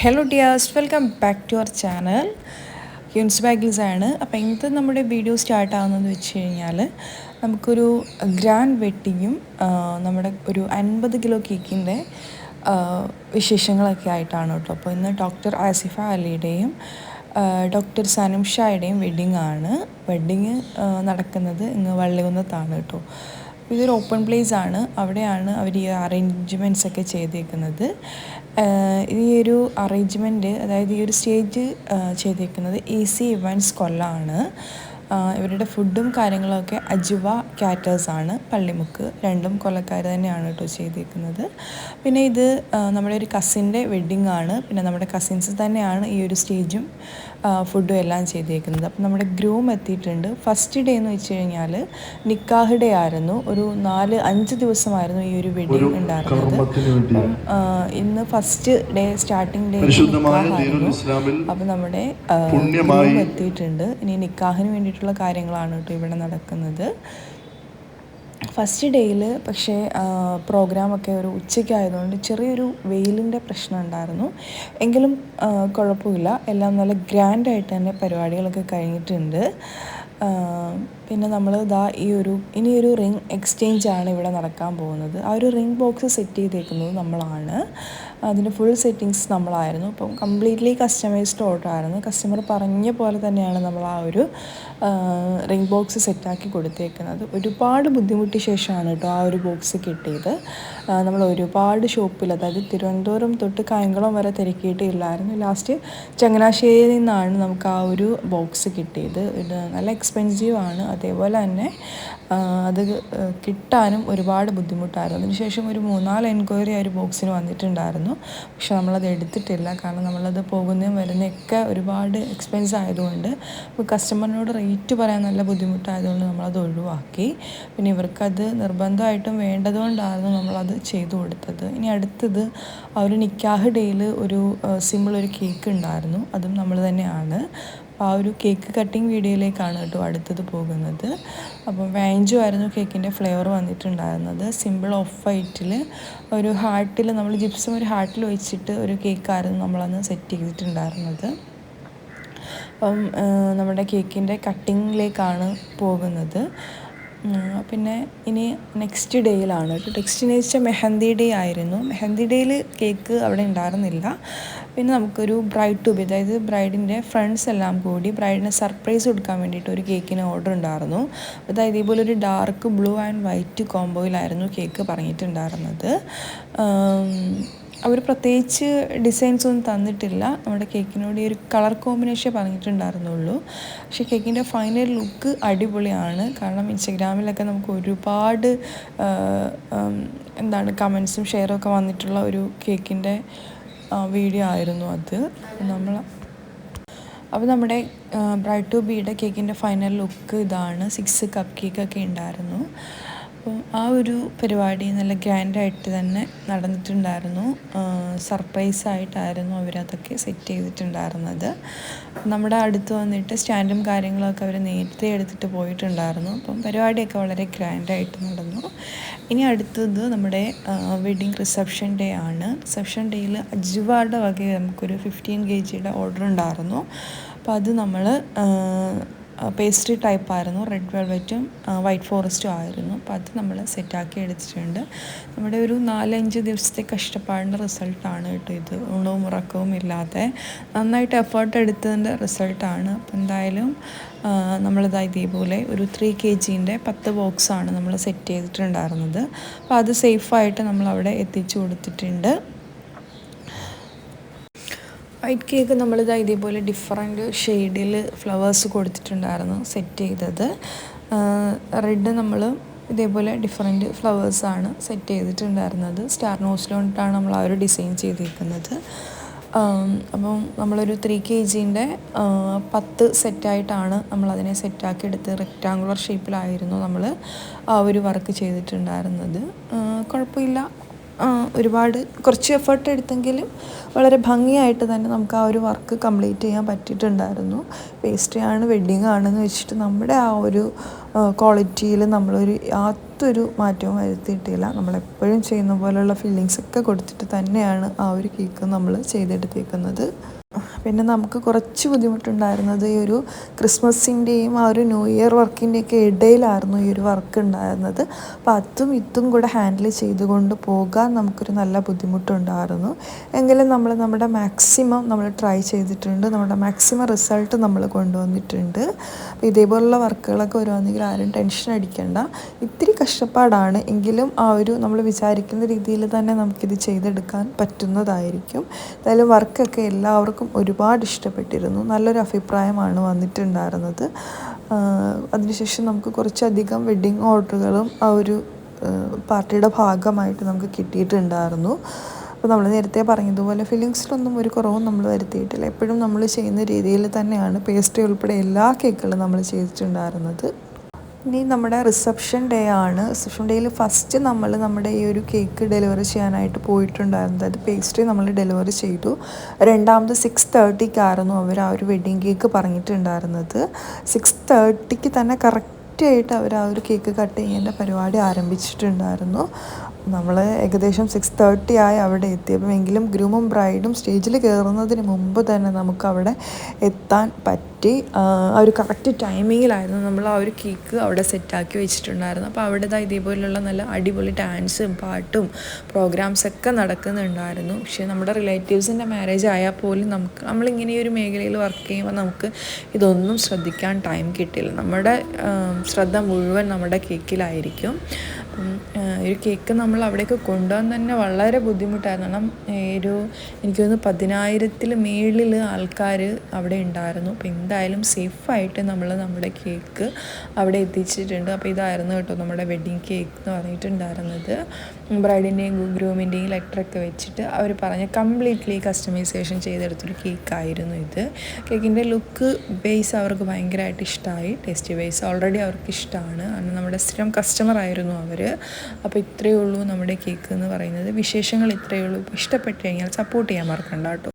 Hello dears welcome back to our channel യുൻസ് ബാഗിൽസ് ആണ്. അപ്പോൾ ഇന്നത്തെ നമ്മുടെ വീഡിയോ സ്റ്റാർട്ട് ആകുന്നതെന്ന് വെച്ച് കഴിഞ്ഞാൽ നമുക്കൊരു ഗ്രാൻഡ് വെഡ്ഡിങ്ങും നമ്മുടെ ഒരു അൻപത് കിലോ കേക്കിന്റെ വിശേഷങ്ങളൊക്കെ ആയിട്ടാണ് കേട്ടോ. അപ്പോൾ ഇന്ന് ഡോക്ടർ ആസിഫ അലിയുടെയും ഡോക്ടർ സനം ഷായുടെയും വെഡ്ഡിങ് ആണ് വെഡ്ഡിങ് നടക്കുന്നത് ഇന്ന് വള്ളികുന്നത്താണ് കേട്ടോ. ഇതൊരു ഓപ്പൺ പ്ലേസ് ആണ്. അവിടെയാണ് അവർ ഈ അറേഞ്ച്മെന്റ്സ് ഒക്കെ ചെയ്തേക്കുന്നത്. ഈ ഒരു അറേഞ്ച്മെന്റ് അതായത് ഈ ഒരു സ്റ്റേജ് ചെയ്തേക്കുന്നത് എ സി ഇവന്റ്സ് കൊല്ലമാണ് ഇവരുടെ ഫുഡും കാര്യങ്ങളൊക്കെ അജുവ ക്യാറ്റേഴ്സാണ് പള്ളിമുക്ക് രണ്ടും കൊല്ലക്കാർ തന്നെയാണ് കേട്ടോ ചെയ്തിരിക്കുന്നത് പിന്നെ ഇത് നമ്മുടെ ഒരു കസിന്റെ വെഡ്ഡിങ് ആണ്. പിന്നെ നമ്മുടെ കസിൻസ് തന്നെയാണ് ഈ ഒരു സ്റ്റേജും ഫുഡും എല്ലാം ചെയ്തിരിക്കുന്നത് അപ്പം നമ്മുടെ ഗ്രൂം എത്തിയിട്ടുണ്ട്. ഫസ്റ്റ് ഡേ എന്ന് വെച്ച് കഴിഞ്ഞാൽ നിക്കാഹ് ഡേ ആയിരുന്നു. ഒരു നാല് അഞ്ച് ദിവസമായിരുന്നു ഈ ഒരു വെഡ്ഡിങ് ഉണ്ടായിരുന്നത്. ഇന്ന് ഫസ്റ്റ് ഡേ സ്റ്റാർട്ടിംഗ് ഡേ അപ്പം നമ്മുടെ ഗ്രൂം എത്തിയിട്ടുണ്ട്. ഇനി നിക്കാഹിന് വേണ്ടിയിട്ടുള്ള കാര്യങ്ങളാണ് കേട്ടോ ഇവിടെ നടക്കുന്നത്. ഫസ്റ്റ് ഡേയിൽ പക്ഷേ പ്രോഗ്രാമൊക്കെ ഒരു ഉച്ചയ്ക്കായതുകൊണ്ട് ചെറിയൊരു വെയിലിന്റെ പ്രശ്നം ഉണ്ടായിരുന്നു. എങ്കിലും കുഴപ്പമില്ല. എല്ലാം നല്ല ഗ്രാൻഡായിട്ട് തന്നെ പരിപാടികളൊക്കെ കഴിഞ്ഞിട്ടുണ്ട്. പിന്നെ നമ്മൾ ഇതാ ഈ ഒരു ഇനിയൊരു റിംഗ് എക്സ്ചേഞ്ച് ആണ് ഇവിടെ നടക്കാൻ പോകുന്നത്. ആ ഒരു റിംഗ് ബോക്സ് സെറ്റ് ചെയ്തേക്കുന്നത് നമ്മളാണ്. അതിന്റെ ഫുൾ സെറ്റിങ്സ് നമ്മളായിരുന്നു. അപ്പം കംപ്ലീറ്റ്ലി കസ്റ്റമൈസ്ഡ് ഓർഡർ ആയിരുന്നു കസ്റ്റമർ പറഞ്ഞ പോലെ തന്നെയാണ് നമ്മൾ ആ ഒരു റിംഗ് ബോക്സ് സെറ്റാക്കി കൊടുത്തേക്കുന്നത്. ഒരുപാട് ബുദ്ധിമുട്ടിയ ശേഷമാണ് കേട്ടോ ആ ഒരു ബോക്സ് കിട്ടിയത്. നമ്മൾ ഒരുപാട് ഷോപ്പിൽ അതായത് തിരുവനന്തപുരം തൊട്ട് കായംകുളം വരെ തിരക്കിയിട്ടില്ലായിരുന്നു. ലാസ്റ്റ് ചങ്ങനാശ്ശേരിയിൽ നിന്നാണ് നമുക്ക് ആ ഒരു ബോക്സ് കിട്ടിയത്. ഇത് നല്ല എക്സ്പെൻസീവ് ആണ്. അതേപോലെ തന്നെ അത് കിട്ടാനും ഒരുപാട് ബുദ്ധിമുട്ടായിരുന്നു. അതിനുശേഷം ഒരു മൂന്നാൽ എൻക്വയറി ആ ഒരു ബോക്സിന് വന്നിട്ടുണ്ടായിരുന്നു. പക്ഷെ നമ്മളത് എടുത്തിട്ടില്ല. കാരണം നമ്മളത് പോകുന്നതും വരുന്നതൊക്കെ ഒരുപാട് എക്സ്പെൻസ് ആയതുകൊണ്ട് കസ്റ്റമറിനോട് പറയാൻ നല്ല ബുദ്ധിമുട്ടായതുകൊണ്ട് നമ്മളത് ഒഴിവാക്കി. പിന്നെ ഇവർക്കത് നിർബന്ധമായിട്ടും വേണ്ടതുകൊണ്ടായിരുന്നു നമ്മളത് ചെയ്തു കൊടുത്തത്. ഇനി അടുത്തത് അവർ നിക്കാഹ് ഡേയിൽ ഒരു സിമ്പിൾ ഒരു കേക്ക് ഉണ്ടായിരുന്നു. അതും നമ്മൾ തന്നെയാണ്. ആ ഒരു കേക്ക് കട്ടിങ് വീഡിയോയിലേക്കാണ് കേട്ടോ അടുത്തത് പോകുന്നത്. അപ്പം വാഞ്ചു ആയിരുന്നു കേക്കിന്റെ ഫ്ലേവർ വന്നിട്ടുണ്ടായിരുന്നത്. സിമ്പിൾ ഓഫ് വൈറ്റിൽ ഒരു ഹാർട്ടിൽ നമ്മൾ ജിപ്സും ഒരു ഹാർട്ടിൽ വെച്ചിട്ട് ഒരു കേക്കായിരുന്നു നമ്മളന്ന് സെറ്റ് ചെയ്തിട്ടുണ്ടായിരുന്നത്. അപ്പം നമ്മുടെ കേക്കിന്റെ കട്ടിങ്ങിലേക്കാണ് പോകുന്നത്. പിന്നെ ഇനി നെക്സ്റ്റ് ഡേയിലാണ്. നെക്സ്റ്റ് ഡേ വെച്ചാൽ മെഹന്തി ഡേ ആയിരുന്നു. മെഹന്തി ഡേയിൽ കേക്ക് അവിടെ ഉണ്ടായിരുന്നില്ല. പിന്നെ നമുക്കൊരു ബ്രൈഡ് ടു ബി അതായത് ബ്രൈഡിന്റെ ഫ്രണ്ട്സ് എല്ലാം കൂടി ബ്രൈഡിന് സർപ്രൈസ് കൊടുക്കാൻ വേണ്ടിയിട്ട് ഒരു കേക്കിന് ഓർഡർ ഉണ്ടായിരുന്നു. അതായത് ഇതേപോലെ ഒരു ഡാർക്ക് ബ്ലൂ ആൻഡ് വൈറ്റ് കോംബോയിലായിരുന്നു കേക്ക് പറഞ്ഞിട്ടുണ്ടായിരുന്നത്. അവർ പ്രത്യേകിച്ച് ഡിസൈൻസ് ഒന്നും തന്നിട്ടില്ല. നമ്മുടെ കേക്കിനോട് ഈ ഒരു കളർ കോമ്പിനേഷൻ പറഞ്ഞിട്ടുണ്ടായിരുന്നുള്ളൂ. പക്ഷേ കേക്കിന്റെ ഫൈനൽ ലുക്ക് അടിപൊളിയാണ്. കാരണം ഇൻസ്റ്റഗ്രാമിലൊക്കെ നമുക്ക് ഒരുപാട് എന്താണ് കമൻസും ഷെയറും ഒക്കെ വന്നിട്ടുള്ള ഒരു കേക്കിന്റെ വീഡിയോ ആയിരുന്നു അത്. നമ്മൾ അപ്പോൾ നമ്മുടെ ബ്രൈഡ് ടു ബിയുടെ കേക്കിന്റെ ഫൈനൽ ലുക്ക് ഇതാണ് സിക്സ് കപ്പ് കേക്കൊക്കെ ഉണ്ടായിരുന്നു. അപ്പം ആ ഒരു പരിപാടി നല്ല ഗ്രാൻഡായിട്ട് തന്നെ നടന്നിട്ടുണ്ടായിരുന്നു. സർപ്രൈസായിട്ടായിരുന്നു അവരതൊക്കെ സെറ്റ് ചെയ്തിട്ടുണ്ടായിരുന്നത്. നമ്മുടെ അടുത്ത് വന്നിട്ട് സ്റ്റാൻഡും കാര്യങ്ങളൊക്കെ അവർ നേരത്തെ എടുത്തിട്ട് പോയിട്ടുണ്ടായിരുന്നു. അപ്പം പരിപാടിയൊക്കെ വളരെ ഗ്രാൻഡായിട്ട് നടന്നു. ഇനി അടുത്തത് നമ്മുടെ വെഡിങ് റിസപ്ഷൻ ഡേ ആണ്. റിസപ്ഷൻ ഡേയിൽ അജുവാടെ വക നമുക്കൊരു ഫിഫ്റ്റീൻ കെ ജിയുടെ ഓർഡർ ഉണ്ടായിരുന്നു. അപ്പോൾ അത് നമ്മൾ പേസ്ട്രി ടൈപ്പ് ടൈപ്പായിരുന്നു റെഡ് വെൽവെറ്റും വൈറ്റ് ഫോറസ്റ്റും ആയിരുന്നു. അപ്പോൾ അത് നമ്മൾ സെറ്റാക്കി എടുത്തിട്ടുണ്ട്. നമ്മുടെ ഒരു നാലഞ്ച് ദിവസത്തെ കഷ്ടപ്പാടിന്റെ റിസൾട്ടാണ് കേട്ടോ ഇത്. ഉണവും ഉറക്കവും ഇല്ലാതെ നന്നായിട്ട് എഫേർട്ട് എടുത്തതിന്റെ റിസൾട്ടാണ് അപ്പോൾ എന്തായാലും നമ്മളിതാ ഇതേപോലെ ഒരു ത്രീ കെ ജീന്റെ പത്ത് ബോക്സാണ് നമ്മൾ സെറ്റ് ചെയ്തിട്ടുണ്ടായിരുന്നത്. അപ്പോൾ അത് സേഫായിട്ട് നമ്മളവിടെ എത്തിച്ചു കൊടുത്തിട്ടുണ്ട്. വൈറ്റ് കേക്ക് നമ്മളിതാ ഇതേപോലെ ഡിഫറെന്റ് ഷെയ്ഡിൽ ഫ്ലവേഴ്സ് കൊടുത്തിട്ടുണ്ടായിരുന്നു സെറ്റ് ചെയ്തത്. റെഡ് നമ്മൾ ഇതേപോലെ ഡിഫറെന്റ് ഫ്ലവേഴ്സാണ് സെറ്റ് ചെയ്തിട്ടുണ്ടായിരുന്നത്. സ്റ്റാർ നോസിലോട്ടാണ് നമ്മൾ ആ ഒരു ഡിസൈൻ ചെയ്തിരിക്കുന്നത്. അപ്പം നമ്മളൊരു ത്രീ കെ ജീന്റെ പത്ത് സെറ്റായിട്ടാണ് നമ്മളതിനെ സെറ്റാക്കി എടുത്ത് റെക്റ്റാങ്കുലർ ഷേപ്പിലായിരുന്നു നമ്മൾ ആ ഒരു വർക്ക് ചെയ്തിട്ടുണ്ടായിരുന്നത്. കുഴപ്പമില്ല. ഒരുപാട് കുറച്ച് എഫേർട്ട് എടുത്തെങ്കിലും വളരെ ഭംഗിയായിട്ട് തന്നെ നമുക്ക് ആ ഒരു വർക്ക് കംപ്ലീറ്റ് ചെയ്യാൻ പറ്റിയിട്ടുണ്ടായിരുന്നു. പേസ്ട്രി ആണ് വെഡ്ഡിങ് ആണെന്ന് വെച്ചിട്ട് നമ്മുടെ ആ ഒരു ക്വാളിറ്റിയിൽ നമ്മളൊരു യാതൊരു മാറ്റവും വരുത്തിയിട്ടില്ല. നമ്മളെപ്പോഴും ചെയ്യുന്ന പോലെയുള്ള ഫീലിങ്സൊക്കെ കൊടുത്തിട്ട് തന്നെയാണ് ആ ഒരു കേക്ക് നമ്മൾ ചെയ്തെടുത്തേക്കുന്നത്. പിന്നെ നമുക്ക് കുറച്ച് ബുദ്ധിമുട്ടുണ്ടായിരുന്നത് ഈ ഒരു ക്രിസ്മസിന്റെയും ആ ഒരു ന്യൂ ഇയർ വർക്കിന്റെയൊക്കെ ഇടയിലായിരുന്നു ഈ ഒരു വർക്ക് ഉണ്ടായിരുന്നത്. അപ്പോൾ അതും ഇതും കൂടെ ഹാൻഡിൽ ചെയ്തുകൊണ്ട് പോകാൻ നമുക്കൊരു നല്ല ബുദ്ധിമുട്ടുണ്ടായിരുന്നു. എങ്കിലും നമ്മൾ നമ്മുടെ മാക്സിമം നമ്മൾ ട്രൈ ചെയ്തിട്ടുണ്ട്. നമ്മുടെ മാക്സിമം റിസൾട്ട് നമ്മൾ കൊണ്ടുവന്നിട്ടുണ്ട്. അപ്പോൾ ഇതേപോലുള്ള വർക്കുകളൊക്കെ വരുവാണെങ്കിൽ ആരും ടെൻഷൻ അടിക്കേണ്ട. ഇത്തിരി കഷ്ടപ്പാടാണ്. എങ്കിലും ആ ഒരു നമ്മൾ വിചാരിക്കുന്ന രീതിയിൽ തന്നെ നമുക്കിത് ചെയ്തെടുക്കാൻ പറ്റുന്നതായിരിക്കും. എന്തായാലും വർക്കൊക്കെ എല്ലാവർക്കും ഒരുപാട് ഇഷ്ടപ്പെട്ടിരുന്നു. നല്ലൊരു അഭിപ്രായമാണ് വന്നിട്ടുണ്ടായിരുന്നത്. അതിനുശേഷം നമുക്ക് കുറച്ചധികം വെഡ്ഡിങ് ഓർഡറുകളും ആ ഒരു പാർട്ടിയുടെ ഭാഗമായിട്ട് നമുക്ക് കിട്ടിയിട്ടുണ്ടായിരുന്നു. അപ്പോൾ നമ്മൾ നേരത്തെ പറഞ്ഞതുപോലെ ഫില്ലിങ്സിലൊന്നും ഒരു കുറവും നമ്മൾ വരുത്തിയിട്ടില്ല. എപ്പോഴും നമ്മൾ ചെയ്യുന്ന രീതിയിൽ തന്നെയാണ് പേസ്ട്രി ഉൾപ്പെടെ എല്ലാ കേക്കുകളും നമ്മൾ ചെയ്തിട്ടുണ്ടായിരുന്നത്. ഇനി നമ്മുടെ റിസപ്ഷൻ ഡേ ആണ്. റിസപ്ഷൻ ഡേയിൽ ഫസ്റ്റ് നമ്മൾ നമ്മുടെ ഈ ഒരു കേക്ക് ഡെലിവറി ചെയ്യാനായിട്ട് പോയിട്ടുണ്ടായിരുന്നത് അത് പേസ്ട്രി നമ്മൾ ഡെലിവറി ചെയ്തു. രണ്ടാമത് സിക്സ് തേർട്ടിക്കായിരുന്നു അവർ ആ ഒരു വെഡ്ഡിങ് കേക്ക് പറഞ്ഞിട്ടുണ്ടായിരുന്നത്. സിക്സ് തേർട്ടിക്ക് തന്നെ കറക്റ്റായിട്ട് അവർ ആ ഒരു കേക്ക് കട്ട് ചെയ്യേണ്ട പരിപാടി ആരംഭിച്ചിട്ടുണ്ടായിരുന്നു. നമ്മൾ ഏകദേശം സിക്സ് തേർട്ടി ആയി അവിടെ എത്തിയപ്പോൾ എങ്കിലും ഗ്രൂമും ബ്രൈഡും സ്റ്റേജിൽ കയറുന്നതിന് മുമ്പ് തന്നെ നമുക്ക് അവിടെ എത്താൻ പറ്റി. ആ ഒരു കറക്റ്റ് ടൈമിങ്ങിലായിരുന്നു നമ്മൾ ആ ഒരു കേക്ക് അവിടെ സെറ്റാക്കി വെച്ചിട്ടുണ്ടായിരുന്നു അപ്പോൾ അവിടെ ഇതേപോലുള്ള നല്ല അടിപൊളി ഡാൻസും പാട്ടും പ്രോഗ്രാംസൊക്കെ നടക്കുന്നുണ്ടായിരുന്നു. പക്ഷേ നമ്മുടെ റിലേറ്റീവ്സിന്റെ മാരേജ് ആയാൽ പോലും നമുക്ക് നമ്മളിങ്ങനെ ഒരു മേഖലയിൽ വർക്ക് ചെയ്യുമ്പോൾ നമുക്ക് ഇതൊന്നും ശ്രദ്ധിക്കാൻ ടൈം കിട്ടില്ല. നമ്മുടെ ശ്രദ്ധ മുഴുവൻ നമ്മുടെ കേക്കിലായിരിക്കും ഒരു കേക്ക് നമ്മൾ അവിടേക്ക് കൊണ്ടുപോകാൻ തന്നെ വളരെ ബുദ്ധിമുട്ടായിരുന്നു. കാരണം ഒരു എനിക്ക് തോന്നുന്നു പതിനായിരത്തിൽ മേളിൽ ആൾക്കാർ അവിടെ ഉണ്ടായിരുന്നു. അപ്പോൾ എന്തായാലും സേഫായിട്ട് നമ്മൾ നമ്മുടെ കേക്ക് അവിടെ എത്തിച്ചിട്ടുണ്ട്. അപ്പോൾ ഇതായിരുന്നു കേട്ടോ നമ്മുടെ വെഡ്ഡിങ് കേക്ക് എന്ന് പറഞ്ഞിട്ടുണ്ടായിരുന്നത്. ബ്രൈഡിന്റെയും ഗ്രൂമിന്റെയും ലെറ്ററൊക്കെ വെച്ചിട്ട് അവർ പറഞ്ഞ കംപ്ലീറ്റ്ലി കസ്റ്റമൈസേഷൻ ചെയ്തെടുത്തൊരു കേക്കായിരുന്നു ഇത്. കേക്കിന്റെ ലുക്ക് ബേസ് അവർക്ക് ഭയങ്കരമായിട്ട് ഇഷ്ടമായി. ടേസ്റ്റ് ബേസ് ഓൾറെഡി അവർക്ക് ഇഷ്ടമാണ് കാരണം നമ്മുടെ സ്ഥിരം കസ്റ്റമർ ആയിരുന്നു അവർ. അപ്പോൾ ഇത്രയേ ഉള്ളൂ നമ്മുടെ കേക്ക് എന്ന് പറയുന്നത്. വിശേഷങ്ങൾ ഇത്രയേ ഉള്ളൂ. ഇഷ്ടപ്പെട്ട് കഴിഞ്ഞാൽ സപ്പോർട്ട് ചെയ്യാൻ മറക്കണ്ട കേട്ടോ.